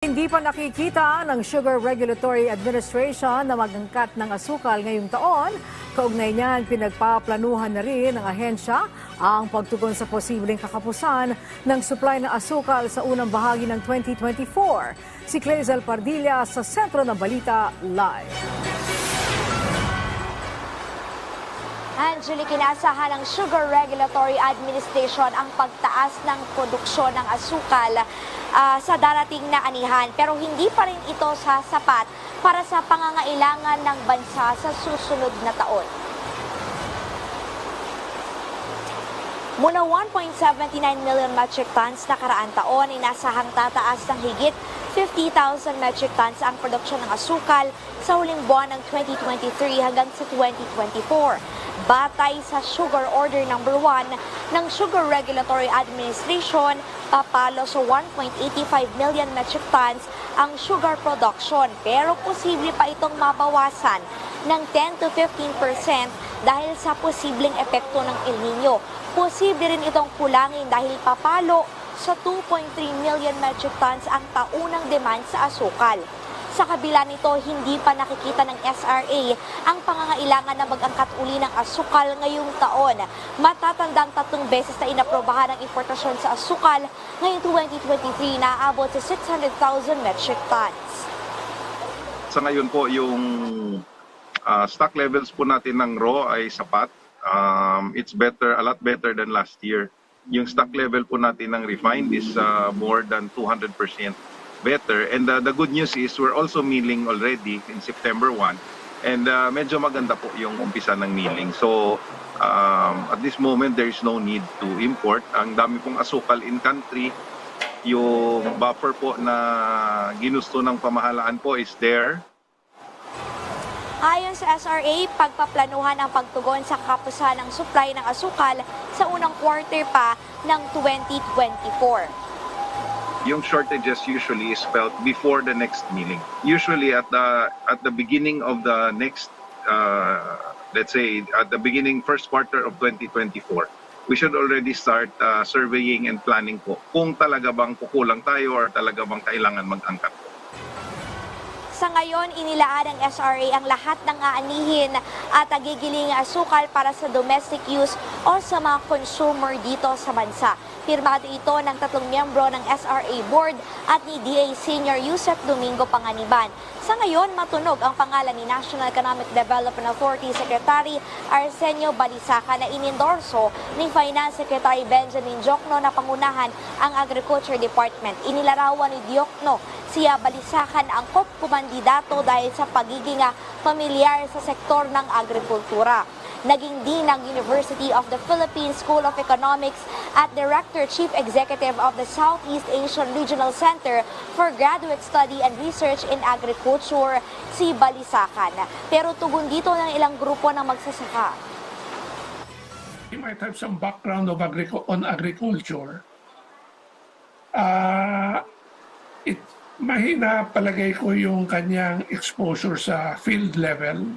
Hindi pa nakikita ng Sugar Regulatory Administration na magangkat ng asukal ngayong taon. Kaugnay niyan, pinagpaplanuhan na rin ng ahensya ang pagtugon sa posibleng kakapusan ng supply ng asukal sa unang bahagi ng 2024. Si Clazel Pardilla sa Sentro ng Balita Live. Angelique, inaasahan ng Sugar Regulatory Administration ang pagtaas ng produksyon ng asukal ah, sa darating na anihan. Pero hindi pa rin ito sasapat para sa pangangailangan ng bansa sa susunod na taon. Mula 1.79 million metric tons na karaan taon, inasahang tataas ng higit 50,000 metric tons ang produksyon ng asukal sa huling buwan ng 2023 hanggang sa 2024. Batay sa Sugar Order Number 1 ng Sugar Regulatory Administration, papalo sa 1.85 million metric tons ang sugar production. Pero posible pa itong mabawasan ng 10 to 15% dahil sa posibleng epekto ng El Nino. Posible rin itong kulangin dahil papalo sa 2.3 million metric tons ang taunang demand sa asukal. Sa kabila nito, hindi pa nakikita ng SRA ang pangangailangan na mag-angkat uli ng asukal ngayong taon. Matatandang tatlong beses na inaprobahan ang importasyon sa asukal ngayong 2023 na aabot sa 600,000 metric tons. Sa ngayon po, yung ah, stock levels po natin ng raw ay sapat. Um, it's better, a lot better than last year. Yung stock level po natin ng refined is ah, more than 200% better. And ah, the good news is we're also milling already in September 1. And ah, medyo maganda po yung umpisa ng milling. So um, at this moment, there is no need to import. Ang dami pong asukal in country yung buffer po na ginusto ng pamahalaan po is there. Ayon sa SRA, pagpaplanuhan ang pagtugon sa kapusan ng supply ng asukal sa unang quarter pa ng 2024. Yung shortages usually is felt before the next milling. Usually at the at the beginning of the next uh, let's say at the beginning first quarter of 2024 we should already start uh, surveying and planning po kung talaga bang kukulang tayo or talaga bang kailangan mag-angkat po. Sa ngayon, inilaan ng SRA ang lahat ng aanihin at nagigiling asukal para sa domestic use o sa mga consumer dito sa bansa. Pirmado ito ng tatlong miyembro ng SRA Board at ni DA Senior Yusef Domingo Panganiban. Sa ngayon, matunog ang pangalan ni National Economic Development Authority Secretary Arsenio Balisaca na inendorso ni Finance Secretary Benjamin Jokno na pangunahan ang Agriculture Department. Inilarawan ni Diokno siya Balisacan ang kop kumandidato dahil sa pagiging ah, pamilyar sa sektor ng agrikultura. Naging Dean ng University of the Philippines School of Economics at Director Chief Executive of the Southeast Asian Regional Center for Graduate Study and Research in Agriculture, si Balisacan. Pero tugon dito ng ilang grupo ng magsasaka. he might have some background of agric- on agriculture. Ah, it mahina palagay ko yung kanyang exposure sa field level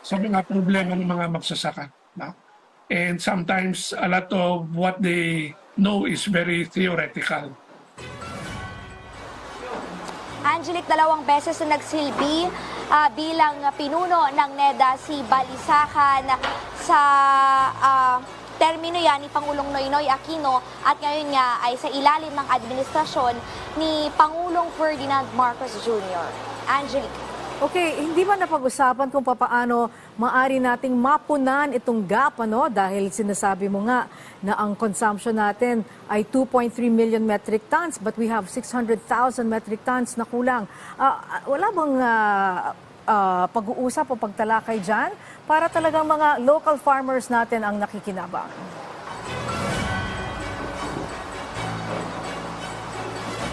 sa mga problema ng mga magsasaka. No? And sometimes a lot of what they know is very theoretical. Angelic, dalawang beses na nagsilbi ah, bilang pinuno ng NEDA si Balisacan sa ah, termino yan ni Pangulong Noynoy Aquino at ngayon nga ay sa ilalim ng administrasyon ni Pangulong Ferdinand Marcos Jr. Angelic. Okay, hindi ba napag-usapan kung papaano maari nating mapunan itong gap ano dahil sinasabi mo nga na ang consumption natin ay 2.3 million metric tons but we have 600,000 metric tons na kulang. Ah, wala bang ah, ah, pag-uusap o pagtalakay dyan para talagang mga local farmers natin ang nakikinabang?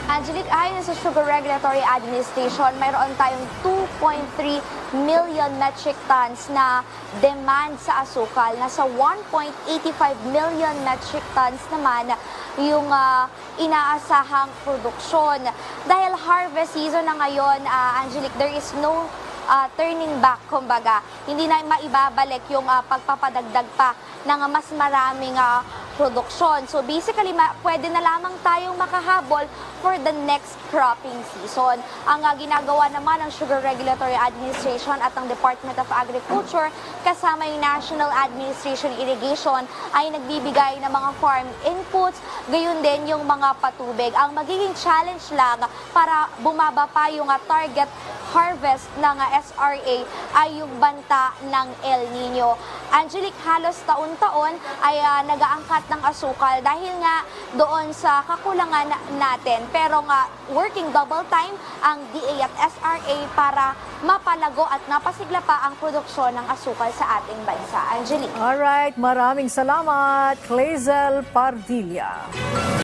Angelic, ayon sa Sugar Regulatory Administration, mayroon tayong 2.3 million metric tons na demand sa asukal. Nasa 1.85 million metric tons naman yung ah, inaasahang produksyon. Dahil harvest season na ngayon, ah, Angelic, there is no ah, turning back, kumbaga. Hindi na maibabalik yung ah, pagpapadagdag pa ng mas maraming ah, produksyon. So basically, ma- pwede na lamang tayong makahabol for the next cropping season. Ang ah, ginagawa naman ng Sugar Regulatory Administration at ng Department of Agriculture kasama yung National Administration Irrigation ay nagbibigay ng mga farm inputs, gayon din yung mga patubig. Ang magiging challenge lang para bumaba pa yung ah, target harvest ng SRA ay yung banta ng El Nino. Angelic, halos taon-taon ay ah, nagaangkat ng asukal dahil nga doon sa kakulangan na- natin. Pero nga, working double time ang DA at SRA para mapalago at mapasigla pa ang produksyon ng asukal sa ating bansa. Angelic. Alright, maraming salamat, Clazel Pardilla.